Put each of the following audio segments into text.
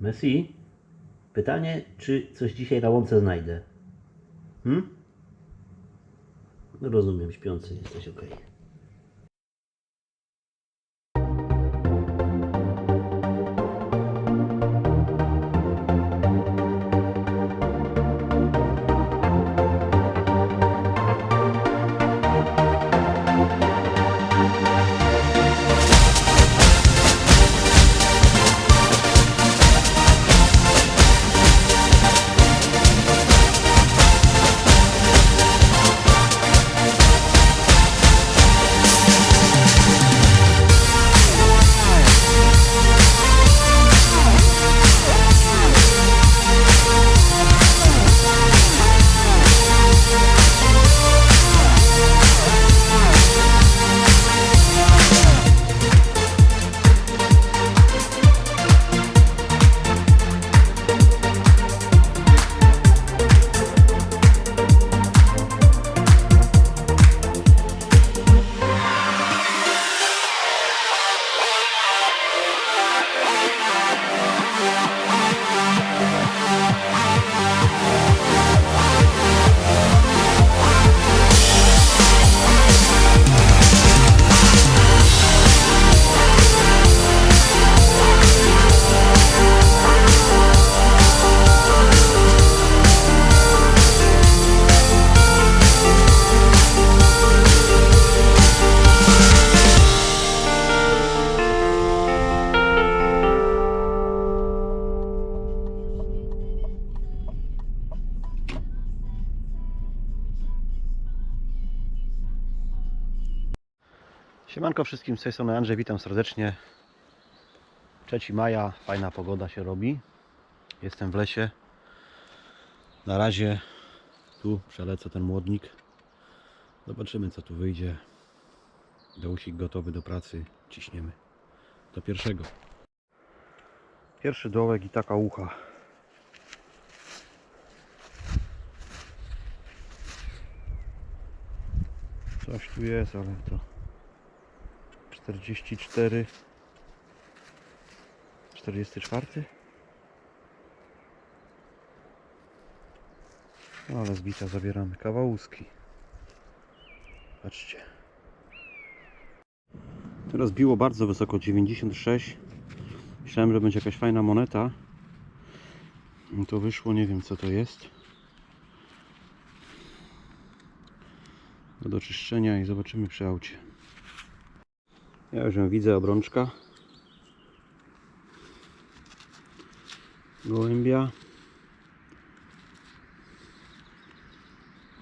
Messi, pytanie, czy coś dzisiaj na łące znajdę? Hmm? Rozumiem, śpiący jesteś, okej. Siemanko wszystkim, z tej strony Andrzej, witam serdecznie. 3 maja, fajna pogoda się robi. Jestem w lesie. Na razie tu przelecę ten młodnik. Zobaczymy co tu wyjdzie. Dołsik gotowy do pracy, ciśniemy. Do pierwszego. Pierwszy dołek i taka ucha. Coś tu jest, ale to 44 44 no ale zbita zabieramy kawałuski patrzcie. Teraz biło bardzo wysoko 96 myślałem, że będzie jakaś fajna moneta. No to wyszło, nie wiem co to jest. Do doczyszczenia i zobaczymy przy aucie ja już ją widzę, obrączka. Gołębia.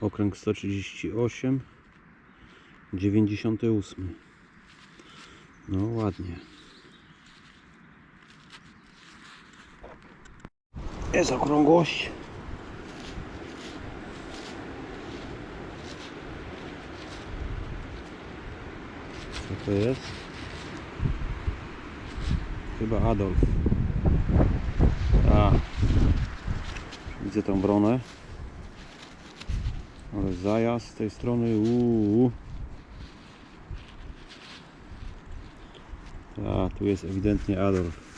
Okręg 138. 98. No ładnie. Jest okrągłość. Co to jest? Chyba Adolf. A. Widzę tą bronę. Ale zajazd z tej strony. Uuu. A, tu jest ewidentnie Adolf.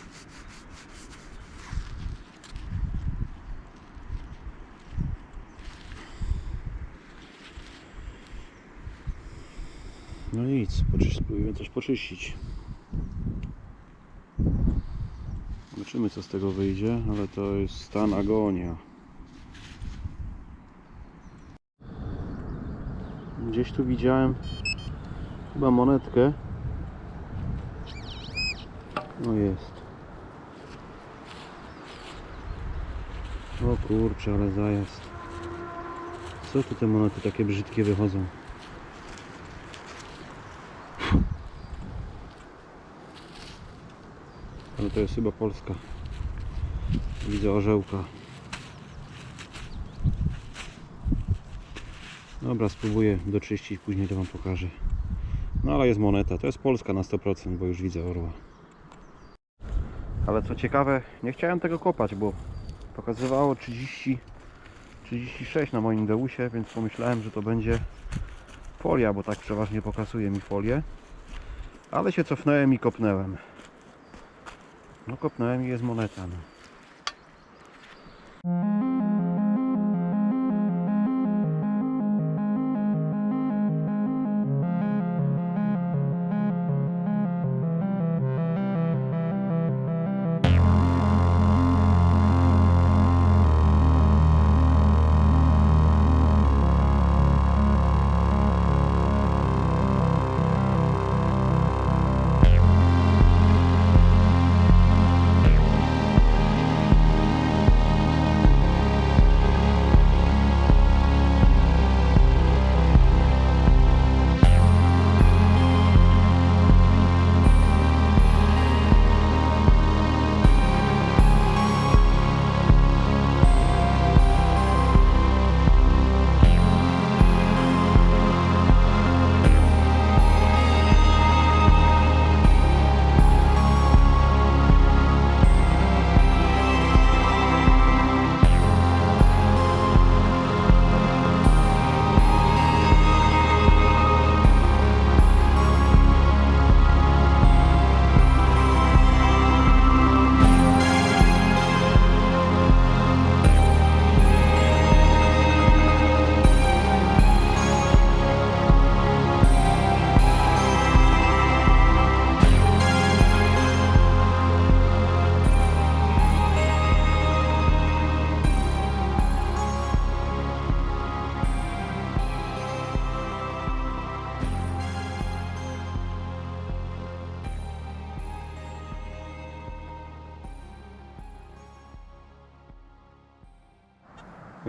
No nic, poczyś- coś poczyścić. Zobaczymy co z tego wyjdzie, ale to jest stan agonia. Gdzieś tu widziałem chyba monetkę. No jest. O kurczę, ale zajazd. Co tu te monety takie brzydkie wychodzą? To jest chyba Polska. Widzę orzełka. Dobra, spróbuję doczyścić, później to Wam pokażę. No ale jest moneta, to jest Polska na 100%, bo już widzę orła. Ale co ciekawe, nie chciałem tego kopać, bo pokazywało 30, 36 na moim Deusie, więc pomyślałem, że to będzie folia, bo tak przeważnie pokazuje mi folię. Ale się cofnąłem i kopnęłem. No kopnąłem i jest moneta. No.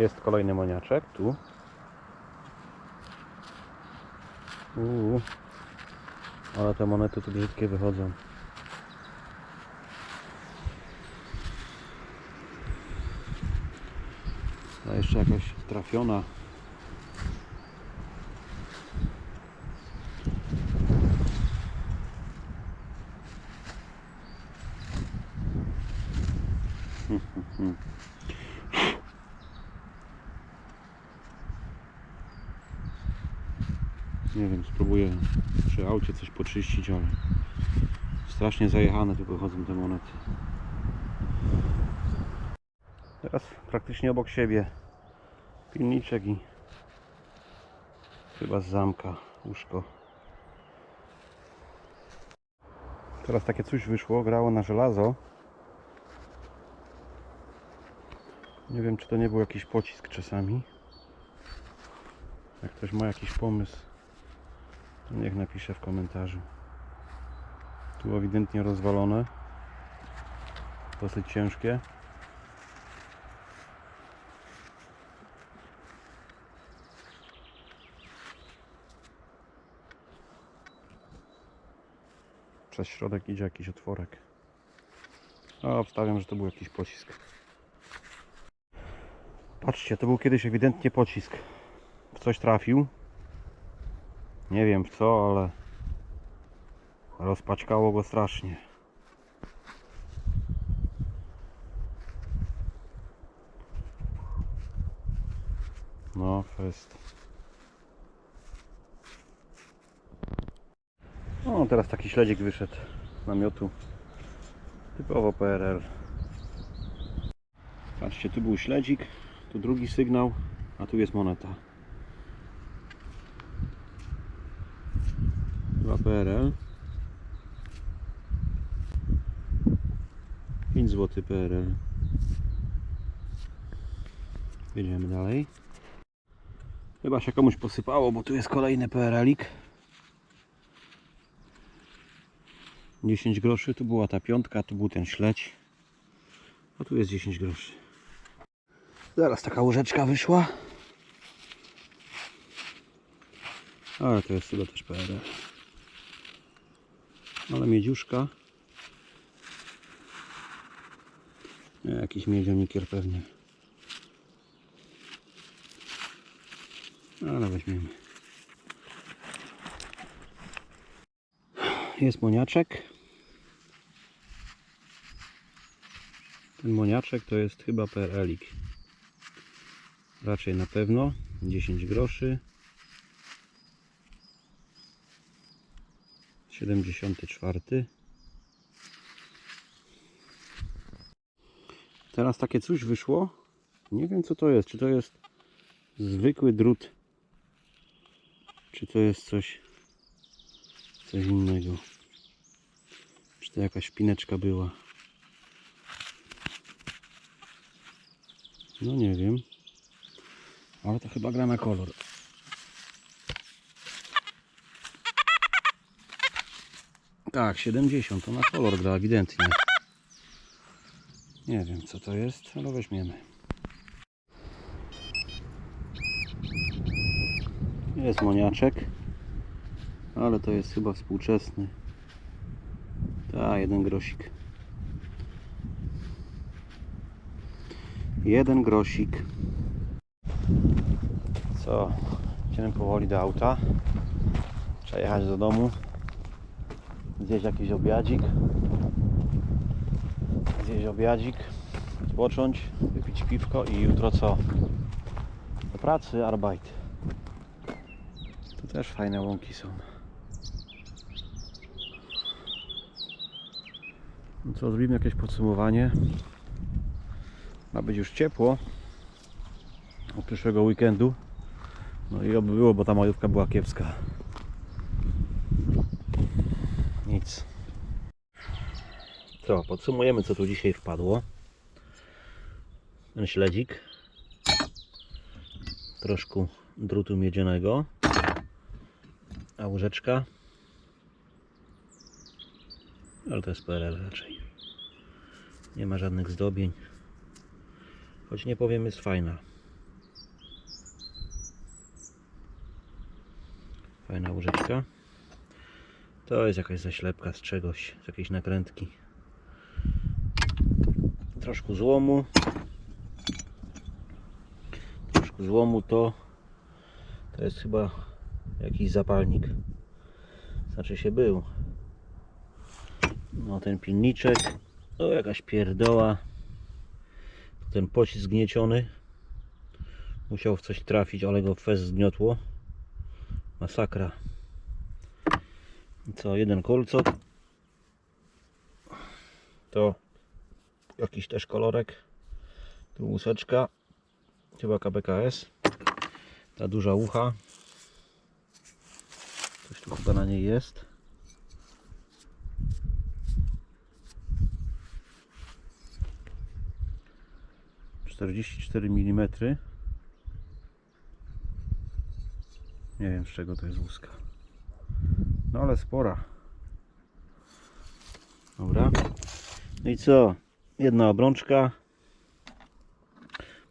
Jest kolejny moniaczek, tu. Uuu. Ale te monety tu brzydkie wychodzą. A jeszcze jakaś trafiona. Nie wiem, spróbuję przy aucie coś poczyścić, ale strasznie zajechane tu wychodzą te monety. Teraz praktycznie obok siebie pilniczek i chyba z zamka łóżko. Teraz takie coś wyszło, grało na żelazo. Nie wiem, czy to nie był jakiś pocisk czasami. Jak ktoś ma jakiś pomysł, niech napisze w komentarzu. Tu ewidentnie rozwalone. Dosyć ciężkie. Przez środek idzie jakiś otworek. A obstawiam, że to był jakiś pocisk. Patrzcie, to był kiedyś ewidentnie pocisk. W coś trafił. Nie wiem w co, ale rozpaćkało go strasznie. No, fest. O, teraz taki śledzik wyszedł z namiotu. Typowo PRL. Patrzcie, tu był śledzik, tu drugi sygnał, a tu jest moneta. Chyba PRL. 5 zł PRL. Jedziemy dalej. Chyba się komuś posypało, bo tu jest kolejny PRL-ik. 10 groszy, tu była ta piątka, tu był ten śledź. A tu jest 10 groszy. Zaraz taka łyżeczka wyszła. Ale to jest chyba też PRL. Ale miedziuszka. Jakiś miedzionikier pewnie. Ale weźmiemy. Jest moniaczek. Ten moniaczek to jest chyba PRL-ik. Raczej na pewno. 10 groszy. 74. Teraz takie coś wyszło. Nie wiem co to jest. Czy to jest zwykły drut? Czy to jest coś coś innego? Czy to jakaś szpineczka była? No nie wiem. Ale to chyba gra na kolor. Tak, 70 to na kolor gra ewidentnie. Nie wiem co to jest, ale weźmiemy. Jest moniaczek, ale to jest chyba współczesny. Ta, jeden grosik. Jeden grosik. Co? Idziemy powoli do auta. Trzeba jechać do domu. Zjeść jakiś obiadzik. Zjeść obiadzik. Odpocząć. Wypić piwko i jutro co? Do pracy, Arbeit. Tu też fajne łąki są. No co, zrobimy jakieś podsumowanie. Ma być już ciepło od przyszłego weekendu. No i oby było, bo ta majówka była kiepska. Co, podsumujemy co tu dzisiaj wpadło. Ten śledzik. Troszkę drutu miedzianego. A łyżeczka. Ale to jest PRL raczej. Nie ma żadnych zdobień. Choć nie powiem jest fajna. Fajna łyżeczka. To jest jakaś zaślepka z czegoś, z jakiejś nakrętki. Troszkę złomu. Troszkę złomu to to jest chyba jakiś zapalnik. Znaczy się był. No ten pilniczek. O jakaś pierdoła. Ten pocisk zgnieciony. Musiał w coś trafić, ale go fez zgniotło. Masakra. Co, jeden kolcok. To jakiś też kolorek. Tu łuseczka. Chyba KBKS. Ta duża ucha. Coś tu chyba na niej jest. Czterdzieści cztery milimetry. Nie wiem z czego to jest łuska. No ale spora. Dobra. No i co? Jedna obrączka.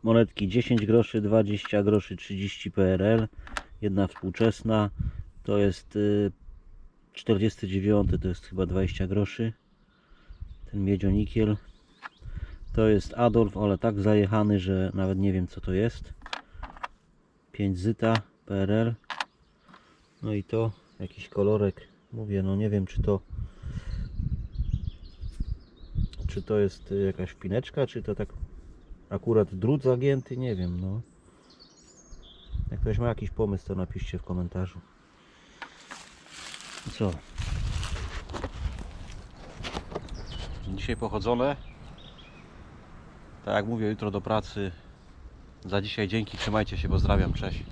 Monetki 10 groszy, 20 groszy, 30 PRL. Jedna współczesna. To jest y, 49, to jest chyba 20 groszy. Ten miedzionikiel. To jest Adolf, ale tak zajechany, że nawet nie wiem co to jest. 5 zyta PRL. No i to jakiś kolorek. Mówię, no nie wiem czy to czy to jest y, jakaś wpineczka, czy to tak akurat drut zagięty, nie wiem, no. Jak ktoś ma jakiś pomysł, to napiszcie w komentarzu. Co? Dzisiaj pochodzone. Tak jak mówię, jutro do pracy. Za dzisiaj dzięki, trzymajcie się, pozdrawiam, cześć.